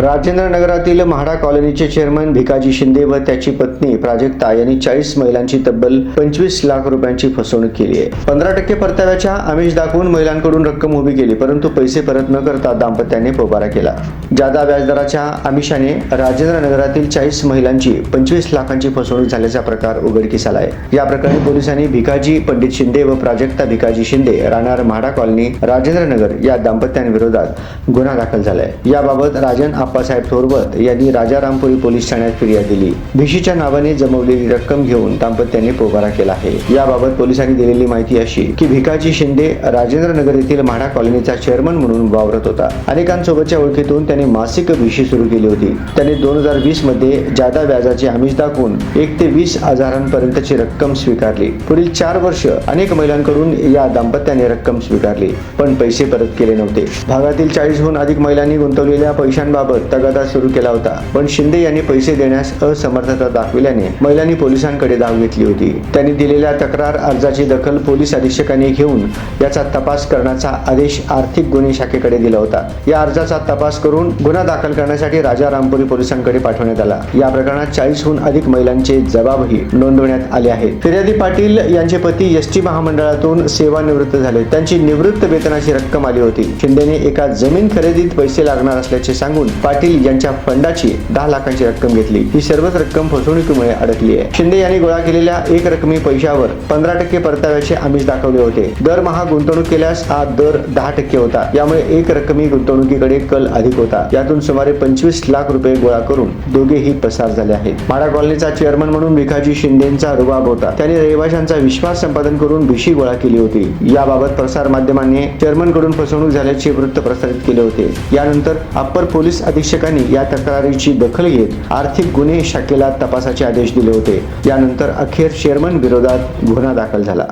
राजेंद्र नगरातील म्हाडा कॉलनीचे चेअरमन भिकाजी शिंदे व त्याची पत्नी प्राजक्ता यांनी चाळीस महिलांची तब्बल पंचवीस लाख रुपयांची फसवणूक केली आहे. पंधरा टक्के परताव्याच्या आमिष दाखवून महिलांकडून रक्कम उभी केली परंतु पैसे परत न करता दाम्पत्याने पोबारा केला. जादा व्याजदराच्या आमिषाने राजेंद्र नगरातील चाळीस महिलांची पंचवीस लाखांची फसवणूक झाल्याचा प्रकार उघडकीस आला आहे या प्रकरणी पोलिसांनी भिकाजी पंडित शिंदे व प्राजक्ता भिकाजी शिंदे राहणार म्हाडा कॉलनी राजेंद्र नगर या दाम्पत्यांविरोधात गुन्हा दाखल झालाय. याबाबत राजन आप्पासाहेब थोरवत यांनी राजारामपुरी पोलीस ठाण्यात फिर्याद दिली. भिशीच्या नावाने जमवलेली रक्कम घेऊन दाम्पत्याने पोबारा केला आहे. याबाबत पोलिसांनी दिलेली माहिती अशी की भिकाजी शिंदे राजेंद्र नगर येथील म्हाडा कॉलनीचा चेअरमन म्हणून वावरत होता. अनेकांसोबतच्या ओळखीतून त्याने मासिक भिशी सुरू केली होती. त्याने दोन हजार वीसमध्ये जादा व्याजाचे आमिष दाखवून एक ते वीस हजारांपर्यंतची रक्कम स्वीकारली. पुढील चार वर्ष अनेक महिलांकडून या दाम्पत्याने रक्कम स्वीकारली पण पैसे परत केले नव्हते. भागातील चाळीसहून अधिक महिलांनी गुंतवलेल्या पैशांबाबत तगादा सुरू केला होता. पण शिंदे यांनी पैसे देण्यास असमर्थता दाखविल्याने महिलांनी पोलिसांकडे धाव घेतली होती. त्यांनी दिलेल्या तक्रार अर्जाची दखल पोलीस अधीक्षकांनी घेऊन याचा तपास करण्याचा आदेश आर्थिक गुन्हे शाखेकडे दिला होता. या अर्जाचा तपास करून गुन्हा दाखल करण्यासाठी राजा रामपुरी पोलिसांकडे पाठवण्यात आला. या प्रकरणात चाळीसहून अधिक महिलांचे जबाबही नोंदवण्यात आले आहेत. फिर्यादी पाटील यांचे पती एस टी महामंडळातून सेवानिवृत्त झाले. त्यांची निवृत्त वेतनाची रक्कम आली होती. शिंदेने एका जमीन खरेदीत पैसे लागणार असल्याचे सांगून पाटील यांच्या फंडाची दहा लाखांची रक्कम घेतली. ही सर्वच रक्कम फसवणुकीमुळे अडकली आहे. शिंदे यांनी गोळा केलेल्या एक रकमी पैशावर पंधरा टक्के परताव्याचे आमिष दाखवले होते. दरमहा गुंतवणूक केल्यास हा दर दहा टक्के होता. यामुळे एक रकमी गुंतवणुकीकडे कल अधिक होता. यातून सुमारे पंचवीस लाख रुपये गोळा करून दोघेही पसार झाले आहेत. माडा कॉलनीचा चेअरमन म्हणून भिकाजी शिंदेचा रुबाब होता. त्याने रहिवाशांचा विश्वास संपादन करून भिशी गोळा केली होती. याबाबत प्रसार माध्यमांनी चेअरमनकडून फसवणूक झाल्याचे वृत्त प्रसारित केले होते. यानंतर अप्पर पोलीस अधीक्षकांनी या तक्रारीची दखल घेत आर्थिक गुन्हे शाखेला तपासाचे आदेश दिले होते. यानंतर अखेर शेरमन विरोधात गुन्हा दाखल झाला.